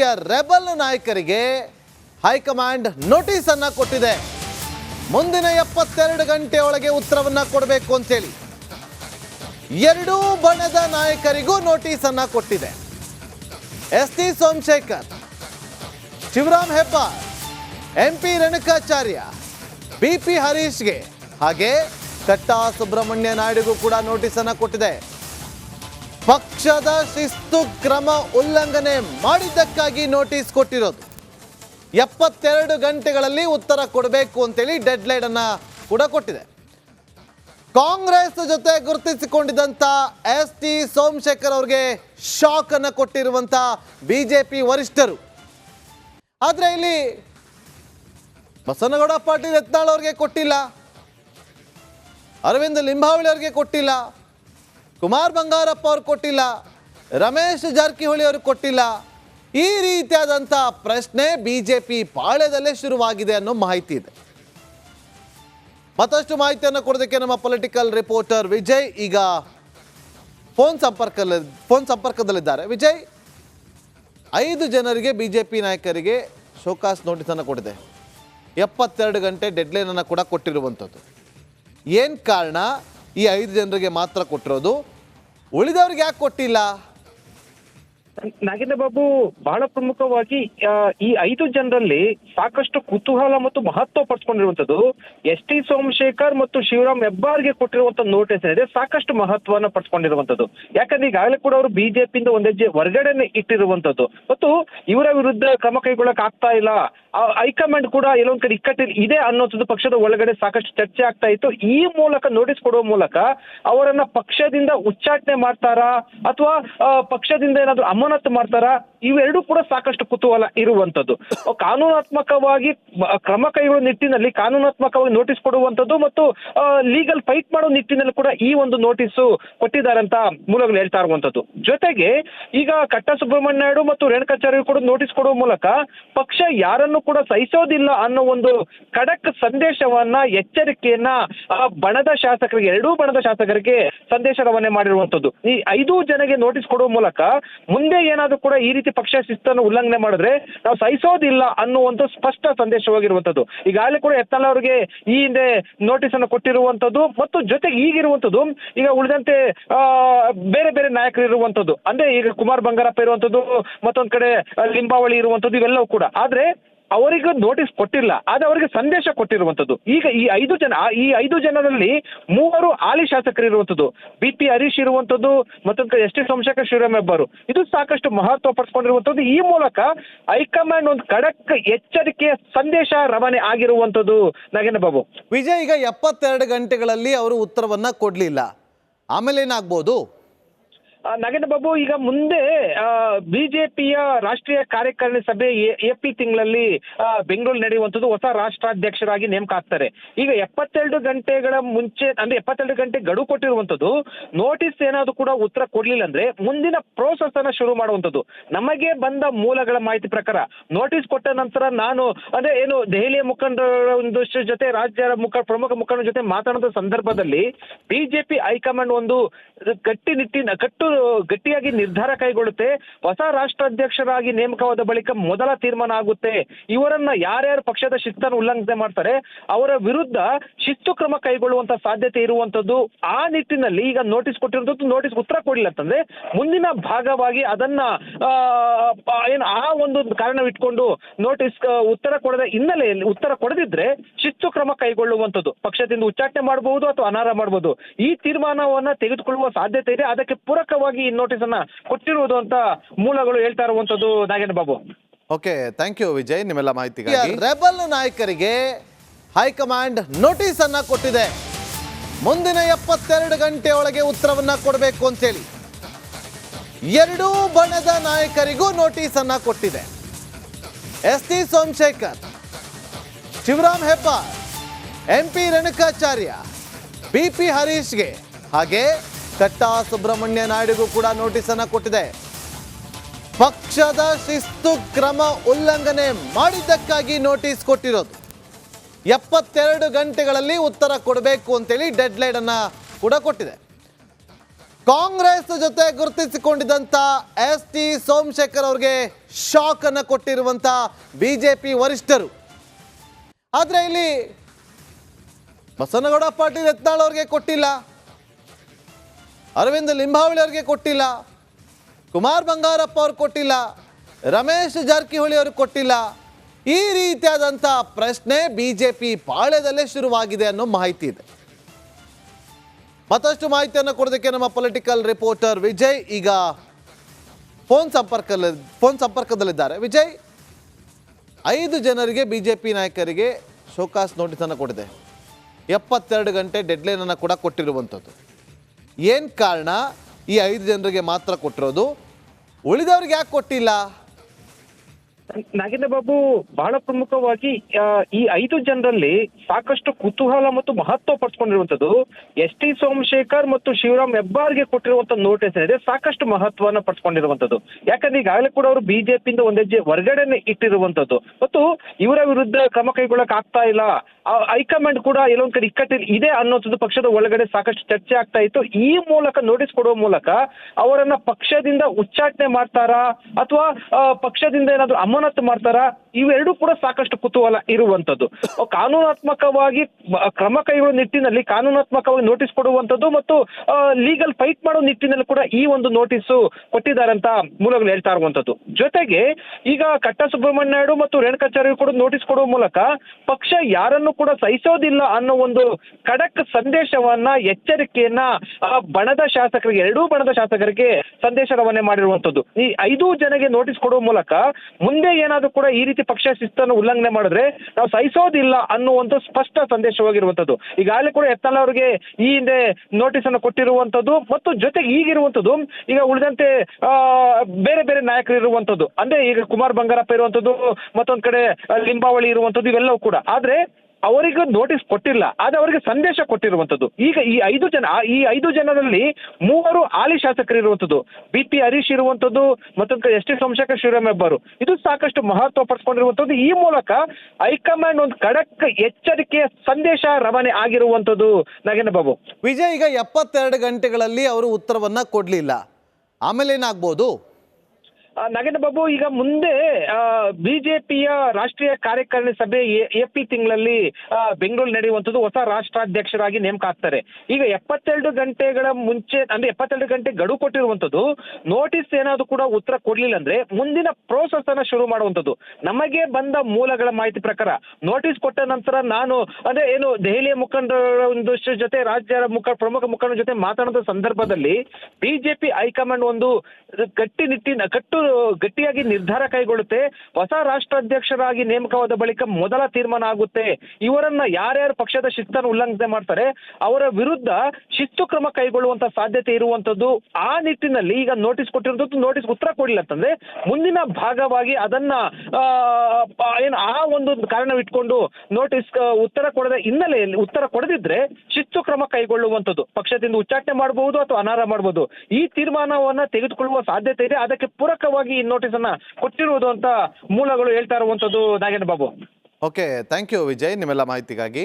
Rebel ನಾಯಕರಿಗೆ high command notice ಅನ್ನ ಕೊಟ್ಟಿದೆ. ಮುಂದಿನ ಎಪ್ಪತ್ತೆರಡು ಗಂಟೆ ಒಳಗೆ ಉತ್ತರವನ್ನ ಕೊಡಬೇಕು ಅಂತೇಳಿ. ಎರಡೂ ಬಣದ ನಾಯಕರಿಗೂ ನೋಟಿಸ್ ಅನ್ನ ಕೊಟ್ಟಿದೆ. S T Somashekar, Shivaram Hebbar, M P Renukacharya, B P ಹರೀಶ್ಗೆ ಹಾಗೆ ಕಟ್ಟಾ ಸುಬ್ರಹ್ಮಣ್ಯ ನಾಯ್ಡುಗೂ ಕೂಡ ನೋಟಿಸ್ ಅನ್ನ ಕೊಟ್ಟಿದೆ. ಪಕ್ಷದ ಶಿಸ್ತು ಕ್ರಮ ಉಲ್ಲಂಘನೆ ಮಾಡಿದ್ದಕ್ಕಾಗಿ ನೋಟಿಸ್ ಕೊಟ್ಟಿರೋದು. ಎಪ್ಪತ್ತೆರಡು ಗಂಟೆಗಳಲ್ಲಿ ಉತ್ತರ ಕೊಡಬೇಕು ಅಂತೇಳಿ ಡೆಡ್ ಲೈನ್ ಅನ್ನ ಕೂಡ ಕೊಟ್ಟಿದೆ. ಕಾಂಗ್ರೆಸ್ ಜೊತೆ ಗುರುತಿಸಿಕೊಂಡಿದ್ದಂಥ ಎಸ್ ಟಿ ಸೋಮಶೇಖರ್ ಅವ್ರಿಗೆ ಶಾಕ್ ಅನ್ನ ಕೊಟ್ಟಿರುವಂತ ಬಿಜೆಪಿ ವರಿಷ್ಠರು. ಆದ್ರೆ ಇಲ್ಲಿ ಬಸನಗೌಡ ಪಾಟೀಲ್ ಯತ್ನಾಳ್ ಅವ್ರಿಗೆ ಕೊಟ್ಟಿಲ್ಲ. ಅರವಿಂದ್ ಲಿಂಬಾವಳಿ ಅವ್ರಿಗೆ ಕೊಟ್ಟಿಲ್ಲ. ಕುಮಾರ್ ಬಂಗಾರಪ್ಪ ಅವ್ರು ಕೊಟ್ಟಿಲ್ಲ, ರಮೇಶ್ ಜಾರಕಿಹೊಳಿ ಅವರು ಕೊಟ್ಟಿಲ್ಲ. ಈ ರೀತಿಯಾದಂಥ ಪ್ರಶ್ನೆ ಬಿಜೆಪಿ ಪಾಳ್ಯದಲ್ಲೇ ಶುರುವಾಗಿದೆ ಅನ್ನೋ ಮಾಹಿತಿ ಇದೆ. ಮತ್ತಷ್ಟು ಮಾಹಿತಿಯನ್ನು ಕೊಡೋದಕ್ಕೆ ನಮ್ಮ ಪೊಲಿಟಿಕಲ್ ರಿಪೋರ್ಟರ್ ವಿಜಯ್ ಈಗ ಫೋನ್ ಸಂಪರ್ಕದಲ್ಲಿ ಫೋನ್ ಸಂಪರ್ಕದಲ್ಲಿದ್ದಾರೆ. ವಿಜಯ್, ಐದು ಜನರಿಗೆ ಬಿಜೆಪಿ ನಾಯಕರಿಗೆ ಶೋಕಾಸ್ ನೋಟಿಸನ್ನು ಕೊಟ್ಟಿದೆ. ಎಪ್ಪತ್ತೆರಡು ಗಂಟೆ ಡೆಡ್ಲೈನ್ ಅನ್ನು ಕೂಡ ಕೊಟ್ಟಿರುವಂಥದ್ದು ಏನು ಕಾರಣ? ಈ ಐದು ಜನರಿಗೆ ಮಾತ್ರ ಕೊಟ್ಟಿರೋದು. ಉಳಿದವ್ರಿಗೆ ಯಾಕೆ ಕೊಟ್ಟಿಲ್ಲ? ನಾಗೇಂದ್ರ ಬಾಬು, ಬಹಳ ಪ್ರಮುಖವಾಗಿ ಈ ಐದು ಜನರಲ್ಲಿ ಸಾಕಷ್ಟು ಕುತೂಹಲ ಮತ್ತು ಮಹತ್ವ ಪಡ್ಕೊಂಡಿರುವಂತದ್ದು ಎಸ್ ಟಿ ಸೋಮಶೇಖರ್ ಮತ್ತು ಶಿವರಾಮ್ ಹೆಬ್ಬಾರ್ಗೆ ಕೊಟ್ಟಿರುವಂತ ನೋಟಿಸ್ ಏನಿದೆ, ಸಾಕಷ್ಟು ಮಹತ್ವವನ್ನು ಪಡ್ಕೊಂಡಿರುವಂತದ್ದು ಯಾಕಂದ್ರೆ ಈಗಾಗಲೇ ಕೂಡ ಅವರು ಬಿಜೆಪಿಯಿಂದ ಒಂದ್ ಹೆಜ್ಜೆ ಹೊರಗಡೆನೆ ಇಟ್ಟಿರುವಂತದ್ದು ಮತ್ತು ಇವರ ವಿರುದ್ಧ ಕ್ರಮ ಕೈಗೊಳ್ಳಕ್ ಆಗ್ತಾ ಇಲ್ಲ. ಹೈಕಮಾಂಡ್ ಕೂಡ ಎಲ್ಲೊಂದ್ ಕಡೆ ಇಕ್ಕಟ್ಟಿಲ್ ಇದೆ ಅನ್ನೋಂಥದ್ದು ಪಕ್ಷದ ಒಳಗಡೆ ಸಾಕಷ್ಟು ಚರ್ಚೆ ಆಗ್ತಾ ಇತ್ತು. ಈ ಮೂಲಕ, ನೋಟಿಸ್ ಕೊಡುವ ಮೂಲಕ ಅವರನ್ನ ಪಕ್ಷದಿಂದ ಉಚ್ಚಾಟನೆ ಮಾಡ್ತಾರಾ? ಅಥವಾ ಪಕ್ಷದಿಂದ ಏನಾದ್ರು ಅಮಾನತು ಮಾಡ್ತಾರ? ಇವೆರಡೂ ಕೂಡ ಸಾಕಷ್ಟು ಕುತೂಹಲ ಇರುವಂತದ್ದು ಕಾನೂನಾತ್ಮಕವಾಗಿ ಕ್ರಮ ಕೈಗೊಳ್ಳುವ ನಿಟ್ಟಿನಲ್ಲಿ ಕಾನೂನಾತ್ಮಕವಾಗಿ ನೋಟಿಸ್ ಕೊಡುವಂತದ್ದು ಮತ್ತು ಲೀಗಲ್ ಫೈಟ್ ಮಾಡೋ ನಿಟ್ಟಿನಲ್ಲಿ ಕೂಡ ಈ ಒಂದು ನೋಟಿಸ್ ಕೊಟ್ಟಿದ್ದಾರೆ ಅಂತ ಮೂಲಗಳು ಹೇಳ್ತಾ ಇರುವಂತದ್ದು ಜೊತೆಗೆ ಈಗ ಕಟ್ಟ ಸುಬ್ರಹ್ಮಣ್ಯ ನಾಯ್ಡು ಮತ್ತು ರೇಣುಕಾಚಾರ್ಯ ಕೂಡ ನೋಟಿಸ್ ಕೊಡುವ ಮೂಲಕ ಪಕ್ಷ ಯಾರನ್ನು ಕೂಡ ಸಹಿಸೋದಿಲ್ಲ ಅನ್ನೋ ಒಂದು ಖಡಕ್ ಸಂದೇಶವನ್ನ, ಎಚ್ಚರಿಕೆಯನ್ನ ಬಣದ ಶಾಸಕರಿಗೆ, ಎರಡೂ ಬಣದ ಶಾಸಕರಿಗೆ ಸಂದೇಶ ರವಾನೆ ಮಾಡಿರುವಂತದ್ದು ಈ ಐದು ಜನಗೆ ನೋಟಿಸ್ ಕೊಡುವ ಮೂಲಕ ಮುಂದೆ ಏನಾದ್ರೂ ಕೂಡ ಈ ರೀತಿ ಪಕ್ಷ ಶಿಸ್ತನ್ನು ಉಲ್ಲಂಘನೆ ಮಾಡಿದ್ರೆ ನಾವು ಸಹಿಸೋದಿಲ್ಲ ಅನ್ನುವಂಥ ಸ್ಪಷ್ಟ ಸಂದೇಶವಾಗಿರುವಂತದ್ದು. ಈಗಾಗಲೇ ಕೂಡ ಯತ್ನಾಳ್ ಅವರಿಗೆ ಈ ಹಿಂದೆ ನೋಟಿಸ್ ಅನ್ನು ಕೊಟ್ಟಿರುವಂತದ್ದು ಮತ್ತು ಜೊತೆಗೆ ಈಗಿರುವಂಥದ್ದು ಈಗ ಉಳಿದಂತೆ ಬೇರೆ ಬೇರೆ ನಾಯಕರು ಇರುವಂತದ್ದು. ಅಂದ್ರೆ ಈಗ ಕುಮಾರ್ ಬಂಗಾರಪ್ಪ ಇರುವಂತದ್ದು, ಮತ್ತೊಂದ್ ಕಡೆ, ಲಿಂಬಾವಳಿ ಇರುವಂತದ್ದು, ಇವೆಲ್ಲವೂ ಕೂಡ. ಆದ್ರೆ ಅವರಿಗೂ ನೋಟಿಸ್ ಕೊಟ್ಟಿಲ್ಲ, ಆದ್ರೆ ಅವರಿಗೆ ಸಂದೇಶ ಕೊಟ್ಟಿರುವಂತದ್ದು ಈಗ ಈ ಐದು ಜನ ಈ ಐದು ಜನರಲ್ಲಿ ಮೂವರು ಹಾಲಿ ಶಾಸಕರು ಇರುವಂತದ್ದು ಬಿ ಪಿ ಹರೀಶ್ ಇರುವಂತದ್ದು ಮತ್ತೊಂದು ಎಸ್ ಟಿ ಸೋಮಶೇಖರ್ ಶಿವರಾಮ್ ಹೆಬ್ಬಾರು ಇದು ಸಾಕಷ್ಟು ಮಹತ್ವ ಪಡ್ಕೊಂಡಿರುವಂತದ್ದು ಈ ಮೂಲಕ ಹೈಕಮಾಂಡ್ ಒಂದು ಖಡಕ್ ಎಚ್ಚರಿಕೆಯ ಸಂದೇಶ ರವಾನೆ ಆಗಿರುವಂತದ್ದು ನಾಗೇಂದ್ರ ಬಾಬು. ವಿಜಯ್ ಈಗ ಎಪ್ಪತ್ತೆರಡು ಗಂಟೆಗಳಲ್ಲಿ ಅವರು ಉತ್ತರವನ್ನ ಕೊಡಲಿಲ್ಲ. ಆಮೇಲೆ ಏನಾಗ್ಬೋದು? ನಾಗೇಂದ್ರ ಬಾಬು, ಈಗ ಮುಂದೆ ಬಿಜೆಪಿಯ ರಾಷ್ಟ್ರೀಯ ಕಾರ್ಯಕಾರಿಣಿ ಸಭೆ ಎಪಿ ತಿಂಗಳಲ್ಲಿ ಬೆಂಗಳೂರು ನಡೆಯುವಂಥದ್ದು ಹೊಸ ರಾಷ್ಟ್ರಾಧ್ಯಕ್ಷರಾಗಿ ನೇಮಕ ಆಗ್ತಾರೆ ಈಗ ಎಪ್ಪತ್ತೆರಡು ಗಂಟೆಗಳ ಮುಂಚೆ, ಅಂದ್ರೆ ಎಪ್ಪತ್ತೆರಡು ಗಂಟೆ ಗಡುವು ಕೊಟ್ಟಿರುವಂಥದ್ದು, ನೋಟಿಸ್ ಏನಾದ್ರು ಕೂಡ ಉತ್ತರ ಕೊಡಲಿಲ್ಲ ಅಂದ್ರೆ ಮುಂದಿನ ಪ್ರೋಸೆಸ್ ಅನ್ನ ಶುರು ಮಾಡುವಂಥದ್ದು. ನಮಗೆ ಬಂದ ಮೂಲಗಳ ಮಾಹಿತಿ ಪ್ರಕಾರ, ನೋಟಿಸ್ ಕೊಟ್ಟ ನಂತರ ನಾನು, ಅಂದ್ರೆ ಏನು, ದೆಹಲಿಯ ಮುಖಂಡರ ಒಂದಷ್ಟು ಜೊತೆ ರಾಜ್ಯ ಮುಖ, ಪ್ರಮುಖ ಮುಖಂಡರ ಜೊತೆ ಮಾತನಾಡಿದ ಸಂದರ್ಭದಲ್ಲಿ, ಬಿಜೆಪಿ ಹೈಕಮಾಂಡ್ ಒಂದು ಕಟ್ಟಿನಿಟ್ಟಿನ ಕಟ್ಟು ಗಟ್ಟಿಯಾಗಿ ನಿರ್ಧಾರ ಕೈಗೊಳ್ಳುತ್ತೆ. ಹೊಸ ರಾಷ್ಟ್ರಾಧ್ಯಕ್ಷರಾಗಿ ನೇಮಕವಾದ ಬಳಿಕ ಮೊದಲ ತೀರ್ಮಾನ ಆಗುತ್ತೆ. ಇವರನ್ನ ಯಾರ್ಯಾರು ಪಕ್ಷದ ಶಿಸ್ತನ್ನು ಉಲ್ಲಂಘನೆ ಮಾಡ್ತಾರೆ, ಅವರ ವಿರುದ್ಧ ಶಿಸ್ತು ಕ್ರಮ ಕೈಗೊಳ್ಳುವಂತ ಸಾಧ್ಯತೆ ಇರುವಂತದ್ದು ಆ ನಿಟ್ಟಿನಲ್ಲಿ ಈಗ ನೋಟಿಸ್ ಕೊಟ್ಟಿರುವಂತದ್ದು ನೋಟಿಸ್ ಉತ್ತರ ಕೊಡಲಿಲ್ಲ ಅಂತಂದ್ರೆ ಮುಂದಿನ ಭಾಗವಾಗಿ ಅದನ್ನ ಏನು ಆ ಒಂದು ಕಾರಣವಿಟ್ಕೊಂಡು ನೋಟಿಸ್ ಉತ್ತರ ಕೊಡದ ಹಿನ್ನೆಲೆಯಲ್ಲಿ, ಉತ್ತರ ಕೊಡದಿದ್ರೆ ಶಿಸ್ತು ಕ್ರಮ ಕೈಗೊಳ್ಳುವಂತದ್ದು. ಪಕ್ಷದಿಂದ ಉಚ್ಚಾಟನೆ ಮಾಡಬಹುದು ಅಥವಾ ಅನಾರ ಮಾಡಬಹುದು ಈ ತೀರ್ಮಾನವನ್ನ ತೆಗೆದುಕೊಳ್ಳುವ ಸಾಧ್ಯತೆ ಇದೆ. ಅದಕ್ಕೆ ಪೂರಕವಾಗಿ ಈ ನೋಟಿಸ್ ಅನ್ನ ಕೊಟ್ಟಿರುವುದು ಅಂತ ಮೂಲಗಳು ಹೇಳ್ತಾ ಇರುವಂತದ್ದು Nagendra Babu. Okay thank you Vijay ನಿಮ್ಮೆಲ್ಲ ಮಾಹಿತಿಗಾಗಿ. ರೆಬಲ್ ನಾಯಕರಿಗೆ ಹೈಕಮಾಂಡ್ ನೋಟಿಸ್ ಅನ್ನ ಕೊಟ್ಟಿದೆ. ಮುಂದಿನ ಎಪ್ಪತ್ತೆರಡು ಗಂಟೆ ಒಳಗೆ ಉತ್ತರವನ್ನ ಕೊಡಬೇಕು ಅಂತೇಳಿ. ಎರಡೂ ಬಣದ ನಾಯಕರಿಗೂ ನೋಟಿಸ್ ಅನ್ನ ಕೊಟ್ಟಿದೆ. S T Somashekar Shivaram Hebbar M P Renukacharya B P ಹರೀಶ್ಗೆ ಹಾಗೆ ಕಟ್ಟಾ ಸುಬ್ರಹ್ಮಣ್ಯ ನಾಯ್ಡುಗೂ ಕೂಡ ನೋಟಿಸ್ ಅನ್ನ ಕೊಟ್ಟಿದೆ. ಪಕ್ಷದ ಶಿಸ್ತು ಕ್ರಮ ಉಲ್ಲಂಘನೆ ಮಾಡಿದ್ದಕ್ಕಾಗಿ ನೋಟಿಸ್ ಕೊಟ್ಟಿರೋದು. ಎಪ್ಪತ್ತೆರಡು ಗಂಟೆಗಳಲ್ಲಿ ಉತ್ತರ ಕೊಡಬೇಕು ಅಂತೇಳಿ ಡೆಡ್ ಲೈನ್ ಅನ್ನ ಕೂಡ ಕೊಟ್ಟಿದೆ. ಕಾಂಗ್ರೆಸ್ ಜೊತೆ ಗುರುತಿಸಿಕೊಂಡಿದ್ದಂಥ ಎಸ್ ಟಿ ಸೋಮಶೇಖರ್ ಅವ್ರಿಗೆ ಶಾಕ್ ಅನ್ನ ಕೊಟ್ಟಿರುವಂತ ಬಿಜೆಪಿ ವರಿಷ್ಠರು. ಆದ್ರೆ ಇಲ್ಲಿ ಬಸನಗೌಡ ಪಾಟೀಲ್ ಯತ್ನಾಳ್ ಅವ್ರಿಗೆ ಕೊಟ್ಟಿಲ್ಲ. ಅರವಿಂದ್ ಲಿಂಬಾವಳಿ ಅವ್ರಿಗೆ ಕೊಟ್ಟಿಲ್ಲ, ಕುಮಾರ್ ಬಂಗಾರಪ್ಪ ಅವ್ರಿಗೆ ಕೊಟ್ಟಿಲ್ಲ, ರಮೇಶ್ ಜಾರಕಿಹೊಳಿ ಅವ್ರಿಗೆ ಕೊಟ್ಟಿಲ್ಲ. ಈ ರೀತಿಯಾದಂಥ ಪ್ರಶ್ನೆ ಬಿಜೆಪಿ ಪಾಳ್ಯದಲ್ಲೇ ಶುರುವಾಗಿದೆ ಅನ್ನೋ ಮಾಹಿತಿ ಇದೆ. ಮತ್ತಷ್ಟು ಮಾಹಿತಿಯನ್ನು ಕೊಡೋದಕ್ಕೆ ನಮ್ಮ ಪೊಲಿಟಿಕಲ್ ರಿಪೋರ್ಟರ್ ವಿಜಯ್ ಈಗ ಫೋನ್ ಸಂಪರ್ಕದಲ್ಲಿ ಫೋನ್ ಸಂಪರ್ಕದಲ್ಲಿದ್ದಾರೆ. ವಿಜಯ್, ಐದು ಜನರಿಗೆ ಬಿಜೆಪಿ ನಾಯಕರಿಗೆ ಶೋಕಾಸ್ ನೋಟಿಸನ್ನು ಕೊಟ್ಟಿದೆ. ಎಪ್ಪತ್ತೆರಡು ಗಂಟೆ ಡೆಡ್ಲೈನನ್ನು ಕೂಡ ಕೊಟ್ಟಿರುವಂಥದ್ದು ಏನು ಕಾರಣ? ಈ ಐದು ಜನರಿಗೆ ಮಾತ್ರ ಕೊಟ್ಟಿರೋದು. ಉಳಿದವ್ರಿಗೆ ಯಾಕೆ ಕೊಟ್ಟಿಲ್ಲ? ನಾಗೇಂದ್ರ ಬಾಬು, ಬಹಳ ಪ್ರಮುಖವಾಗಿ ಈ ಐದು ಜನರಲ್ಲಿ ಸಾಕಷ್ಟು ಕುತೂಹಲ ಮತ್ತು ಮಹತ್ವ ಪಡ್ಕೊಂಡಿರುವಂತದ್ದು ಎಸ್ ಟಿ ಸೋಮಶೇಖರ್ ಮತ್ತು ಶಿವರಾಮ್ ಹೆಬ್ಬಾರ್ಗೆ ಕೊಟ್ಟಿರುವಂತ ನೋಟಿಸ್ ಏನಿದೆ, ಸಾಕಷ್ಟು ಮಹತ್ವನ ಪಡ್ಕೊಂಡಿರುವಂತದ್ದು ಯಾಕಂದ್ರೆ ಈಗಾಗಲೇ ಕೂಡ ಅವರು ಬಿಜೆಪಿಯಿಂದ ಒಂದ್ ಹೆಜ್ಜೆ ಹೊರಗಡೆನೆ ಇಟ್ಟಿರುವಂತದ್ದು ಮತ್ತು ಇವರ ವಿರುದ್ಧ ಕ್ರಮ ಕೈಗೊಳ್ಳಕ್ ಆಗ್ತಾ ಇಲ್ಲ. ಹೈಕಮಾಂಡ್ ಕೂಡ ಎಲ್ಲೊಂದ್ ಕಡೆ ಇಕ್ಕಟ್ಟಿಲ್ಲ ಇದೆ ಅನ್ನೋಂಥದ್ದು ಪಕ್ಷದ ಒಳಗಡೆ ಸಾಕಷ್ಟು ಚರ್ಚೆ ಆಗ್ತಾ ಇತ್ತು. ಈ ಮೂಲಕ ನೋಟಿಸ್ ಕೊಡುವ ಮೂಲಕ ಅವರನ್ನ ಪಕ್ಷದಿಂದ ಉಚ್ಚಾಟನೆ ಮಾಡ್ತಾರಾ? ಅಥವಾ ಪಕ್ಷದಿಂದ ಏನಾದ್ರು ಅಮಾನತು ಮಾಡ್ತಾರ? ಇವೆರಡೂ ಕೂಡ ಸಾಕಷ್ಟು ಕುತೂಹಲ ಇರುವಂತದ್ದು ಕಾನೂನಾತ್ಮಕವಾಗಿ ಕ್ರಮ ಕೈಗೊಳ್ಳುವ ನಿಟ್ಟಿನಲ್ಲಿ ಕಾನೂನಾತ್ಮಕವಾಗಿ ನೋಟಿಸ್ ಕೊಡುವಂತದ್ದು ಮತ್ತು ಲೀಗಲ್ ಫೈಟ್ ಮಾಡುವ ನಿಟ್ಟಿನಲ್ಲಿ ಕೂಡ ಈ ಒಂದು ನೋಟಿಸ್ ಕೊಟ್ಟಿದ್ದಾರೆ ಅಂತ ಮೂಲಗಳು ಹೇಳ್ತಾ ಇರುವಂತದ್ದು ಜೊತೆಗೆ ಈಗ ಕಟ್ಟ ಸುಬ್ರಹ್ಮಣ್ಯ ನಾಯ್ಡು ಮತ್ತು ರೇಣುಕಾಚಾರ್ಯ ಕೂಡ ನೋಟಿಸ್ ಕೊಡುವ ಮೂಲಕ ಪಕ್ಷ ಯಾರನ್ನು ಕೂಡ ಸಹಿಸೋದಿಲ್ಲ ಅನ್ನೋ ಒಂದು ಖಡಕ್ ಸಂದೇಶವನ್ನ, ಎಚ್ಚರಿಕೆಯನ್ನ ಬಣದ ಶಾಸಕರಿಗೆ, ಎರಡೂ ಬಣದ ಶಾಸಕರಿಗೆ ಸಂದೇಶ ರವಾನೆ ಮಾಡಿರುವಂತದ್ದು ಈ ಐದು ಜನಗೆ ನೋಟಿಸ್ ಕೊಡುವ ಮೂಲಕ ಮುಂದೆ ಏನಾದ್ರೂ ಕೂಡ ಈ ರೀತಿ ಪಕ್ಷ ಶಿಸ್ತನ್ನು ಉಲ್ಲಂಘನೆ ಮಾಡಿದ್ರೆ ನಾವು ಸಹಿಸೋದಿಲ್ಲ ಅನ್ನುವಂಥ ಸ್ಪಷ್ಟ ಸಂದೇಶವಾಗಿರುವಂತದ್ದು ಈಗಾಗಲೇ ಕೂಡ ಯತ್ನಾಳ್ ಅವರಿಗೆ ಈ ಹಿಂದೆ ನೋಟಿಸ್ ಅನ್ನು ಕೊಟ್ಟಿರುವಂತದ್ದು ಮತ್ತು ಜೊತೆಗೆ ಈಗಿರುವಂತದ್ದು, ಈಗ ಉಳಿದಂತೆ ಬೇರೆ ಬೇರೆ ನಾಯಕರು ಇರುವಂತದ್ದು. ಅಂದ್ರೆ ಈಗ ಕುಮಾರ್ ಬಂಗಾರಪ್ಪ ಇರುವಂತದ್ದು, ಮತ್ತೊಂದ್ ಕಡೆ, ಲಿಂಬಾವಳಿ ಇರುವಂತದ್ದು, ಇವೆಲ್ಲವೂ ಕೂಡ. ಆದ್ರೆ ಅವರಿಗೂ ನೋಟಿಸ್ ಕೊಟ್ಟಿಲ್ಲ, ಆದ್ರೆ ಅವರಿಗೆ ಸಂದೇಶ ಕೊಟ್ಟಿರುವಂತದ್ದು. ಈಗ ಈ ಐದು ಜನ ಈ ಐದು ಜನರಲ್ಲಿ ಮೂವರು ಹಾಲಿ ಶಾಸಕರು ಇರುವಂತದ್ದು ಬಿ ಪಿ ಹರೀಶ್ ಇರುವಂತದ್ದು, ಮತ್ತೊಂದು ಎಸ್ ಟಿ ಸೋಮಶೇಖರ್ ಶಿವರಾಮ್ ಹೆಬ್ಬಾರು ಇದು ಸಾಕಷ್ಟು ಮಹತ್ವ ಪಡೆದುಕೊಂಡಿರುವಂತದ್ದು ಈ ಮೂಲಕ ಹೈಕಮಾಂಡ್ ಒಂದು ಖಡಕ್ ಎಚ್ಚರಿಕೆಯ ಸಂದೇಶ ರವಾನೆ ಆಗಿರುವಂತದ್ದು ನಾಗೇಂದ್ರ ಬಾಬು. ವಿಜಯ್ ಈಗ ಎಪ್ಪತ್ತೆರಡು ಗಂಟೆಗಳಲ್ಲಿ ಅವರು ಉತ್ತರವನ್ನ ಕೊಡಲಿಲ್ಲ. ಆಮೇಲೆ ಏನಾಗ್ಬೋದು? ನಾಗೇಂದ್ರ ಬಾಬು, ಈಗ ಮುಂದೆ ಬಿಜೆಪಿಯ ರಾಷ್ಟ್ರೀಯ ಕಾರ್ಯಕಾರಿಣಿ ಸಭೆ ಎಪಿ ತಿಂಗಳಲ್ಲಿ ಬೆಂಗಳೂರು ನಡೆಯುವಂಥದ್ದು ಹೊಸ ರಾಷ್ಟ್ರಾಧ್ಯಕ್ಷರಾಗಿ ನೇಮಕ ಆಗ್ತಾರೆ ಈಗ ಎಪ್ಪತ್ತೆರಡು ಗಂಟೆಗಳ ಮುಂಚೆ, ಅಂದ್ರೆ ಎಪ್ಪತ್ತೆರಡು ಗಂಟೆ ಗಡುವು ಕೊಟ್ಟಿರುವಂಥದ್ದು, ನೋಟಿಸ್ ಏನಾದ್ರು ಕೂಡ ಉತ್ತರ ಕೊಡ್ಲಿಲ್ಲ ಅಂದ್ರೆ ಮುಂದಿನ ಪ್ರೋಸೆಸ್ ಅನ್ನ ಶುರು ಮಾಡುವಂಥದ್ದು. ನಮಗೆ ಬಂದ ಮೂಲಗಳ ಮಾಹಿತಿ ಪ್ರಕಾರ, ನೋಟಿಸ್ ಕೊಟ್ಟ ನಂತರ ನಾನು, ಅಂದ್ರೆ ಏನು, ದೆಹಲಿಯ ಮುಖಂಡರ ಜೊತೆ ರಾಜ್ಯ ಮುಖ, ಪ್ರಮುಖ ಮುಖಂಡರ ಜೊತೆ ಮಾತನಾಡಿದ ಸಂದರ್ಭದಲ್ಲಿ, ಬಿಜೆಪಿ ಹೈಕಮಾಂಡ್ ಒಂದು ಗಟ್ಟಿ ನಿಟ್ಟಿನ ಕಟ್ಟು ಗಟ್ಟಿಯಾಗಿ ನಿರ್ಧಾರ ಕೈಗೊಳ್ಳುತ್ತೆ. ಹೊಸ ರಾಷ್ಟ್ರಾಧ್ಯಕ್ಷರಾಗಿ ನೇಮಕವಾದ ಬಳಿಕ ಮೊದಲ ತೀರ್ಮಾನ ಆಗುತ್ತೆ. ಇವರನ್ನ ಯಾರ್ಯಾರು ಪಕ್ಷದ ಶಿಸ್ತನ್ನು ಉಲ್ಲಂಘನೆ ಮಾಡ್ತಾರೆ, ಅವರ ವಿರುದ್ಧ ಶಿಸ್ತು ಕ್ರಮ ಕೈಗೊಳ್ಳುವಂತ ಸಾಧ್ಯತೆ ಇರುವಂತದ್ದು ಆ ನಿಟ್ಟಿನಲ್ಲಿ ಈಗ ನೋಟಿಸ್ ಕೊಟ್ಟಿರುವಂತದ್ದು ನೋಟಿಸ್ ಉತ್ತರ ಕೊಡಲಿಲ್ಲ ಅಂತಂದ್ರೆ ಮುಂದಿನ ಭಾಗವಾಗಿ ಅದನ್ನ ಏನು ಆ ಒಂದು ಕಾರಣವಿಟ್ಕೊಂಡು ನೋಟಿಸ್ ಉತ್ತರ ಕೊಡದ ಹಿನ್ನೆಲೆಯಲ್ಲಿ ಉತ್ತರ ಕೊಡದಿದ್ರೆ ಶಿಸ್ತು ಕ್ರಮ ಕೈಗೊಳ್ಳುವಂತದ್ದು. ಪಕ್ಷದಿಂದ ಉಚ್ಚಾಟನೆ ಮಾಡಬಹುದು ಅಥವಾ ಅನಾರ ಮಾಡಬಹುದು. ಈ ತೀರ್ಮಾನವನ್ನ ತೆಗೆದುಕೊಳ್ಳುವ ಸಾಧ್ಯತೆ ಇದೆ. ಅದಕ್ಕೆ ಪೂರಕವಾಗಿ ಈ ನೋಟಿಸ್ ಅನ್ನ ಕೊಟ್ಟಿರುವುದು ಅಂತ ಮೂಲಗಳು ಹೇಳ್ತಾ ಇರುವಂತದ್ದು Nagendra Babu. Okay thank you Vijay, ನಿಮ್ಮೆಲ್ಲ ಮಾಹಿತಿಗಾಗಿ.